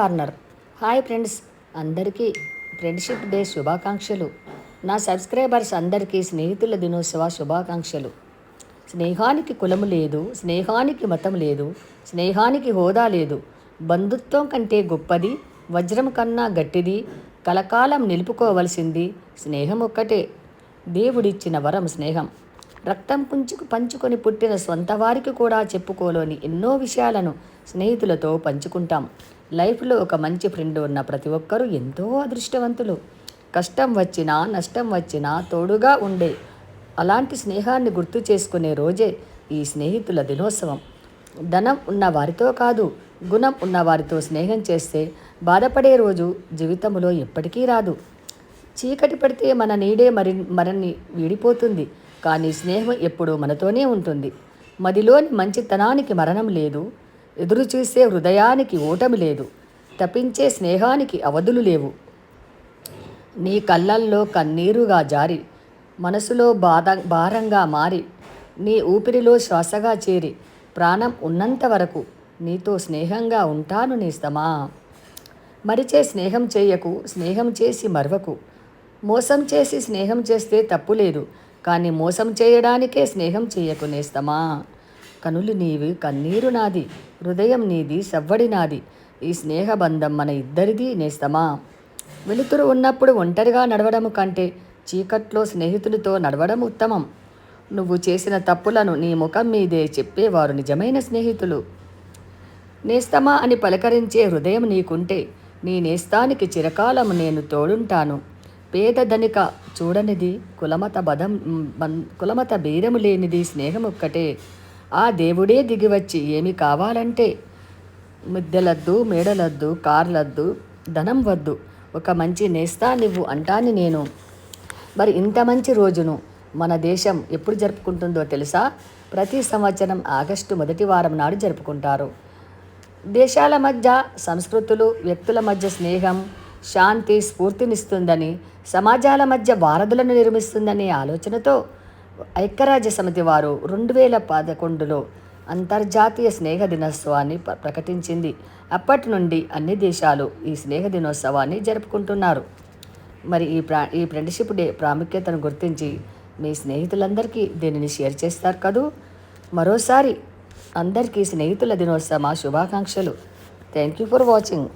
Corner hi friends. అందరికీ friendship day శుభాకాంక్షలు. నా సబ్స్క్రైబర్స్ అందరికీ స్నేహితుల దినోత్సవ శుభాకాంక్షలు. స్నేహానికి కులము లేదు స్నేహానికి మతం లేదు స్నేహానికి హోదా లేదు. బంధుత్వం కంటే గొప్పది వజ్రం కన్నా గట్టిది కలకాలం నిలుపుకోవలసింది స్నేహం ఒక్కటే. దేవుడిచ్చిన వరం స్నేహం. రక్తం పుంచుకు పంచుకొని పుట్టిన సొంత వారికి కూడా చెప్పుకోలేని ఎన్నో విషయాలను స్నేహితులతో పంచుకుంటాం. లైఫ్లో ఒక మంచి ఫ్రెండ్ ఉన్న ప్రతి ఒక్కరూ ఎంతో అదృష్టవంతులు. కష్టం వచ్చినా నష్టం వచ్చినా తోడుగా ఉండే అలాంటి స్నేహాన్ని గుర్తు చేసుకునే రోజే ఈ స్నేహితుల దినోత్సవం. ధనం ఉన్న వారితో కాదు గుణం ఉన్న వారితో స్నేహం చేస్తే బాధపడే రోజు జీవితంలో ఎప్పటికీ రాదు. చీకటి పడితే మన నీడే మరి మనల్ని వీడిపోతుంది. కానీ స్నేహం ఎప్పుడూ మనతోనే ఉంటుంది. మదిలోని మంచితనానికి మరణం లేదు. ఎదురు చూసే హృదయానికి ఓటమి లేదు. తప్పించే స్నేహానికి అవధులు లేవు. నీ కళ్ళల్లో కన్నీరుగా జారి మనసులో బాధ భారంగా మారి నీ ఊపిరిలో శ్వాసగా చేరి ప్రాణం ఉన్నంత వరకు నీతో స్నేహంగా ఉంటాను నేస్తమా? మరిచే స్నేహం చేయకు స్నేహం చేసి మరవకు. మోసం చేసి స్నేహం చేస్తే తప్పు లేదు. కానీ మోసం చేయడానికే స్నేహం చేయకు నేస్తమా కనులు నీవి కన్నీరు నాది హృదయం నీది సవ్వడి నాది ఈ స్నేహబంధం మన ఇద్దరిది నేస్తమా? వెలుతురు ఉన్నప్పుడు ఒంటరిగా నడవడం కంటే చీకట్లో స్నేహితులతో నడవడం ఉత్తమం. నువ్వు చేసిన తప్పులను నీ ముఖం మీదే చెప్పేవారు నిజమైన స్నేహితులు. నేస్తమా అని పలకరించే హృదయం నీకుంటే నీ నేస్తానికి చిరకాలం నేను తోడుంటాను. పేద ధనిక చూడనిది కులమత బదం బం- కులమత భేదము లేనిది స్నేహం ఒక్కటే. ఆ దేవుడే దిగివచ్చి ఏమి కావాలంటే మిద్దెలద్దు మేడలద్దు కార్లద్దు ధనం వద్దు. ఒక మంచి నేస్తా నువ్వు అంటాని నేను. మరి ఇంత మంచి రోజును మన దేశం ఎప్పుడు జరుపుకుంటుందో తెలుసా? ప్రతి సంవత్సరం ఆగస్టు మొదటి వారం నాడు జరుపుకుంటారు. దేశాల మధ్య సంస్కృతులు వ్యక్తుల మధ్య స్నేహం శాంతి స్ఫూర్తినిస్తుందని సమాజాల మధ్య వారధులను నిర్మిస్తుందనే ఆలోచనతో ఐక్యరాజ్య సమితి వారు రెండు వేల పదకొండులో అంతర్జాతీయ స్నేహ దినోత్సవాన్ని ప్రకటించింది. అప్పటి నుండి అన్ని దేశాలు ఈ స్నేహ దినోత్సవాన్ని జరుపుకుంటున్నారు. మరి ఈ ప్రా ఈ ఫ్రెండ్షిప్ డే ప్రాముఖ్యతను గుర్తించి మీ స్నేహితులందరికీ దీనిని షేర్ చేస్తారు కదూ. మరోసారి అందరికీ స్నేహితుల దినోత్సవ శుభాకాంక్షలు. Thank you for watching.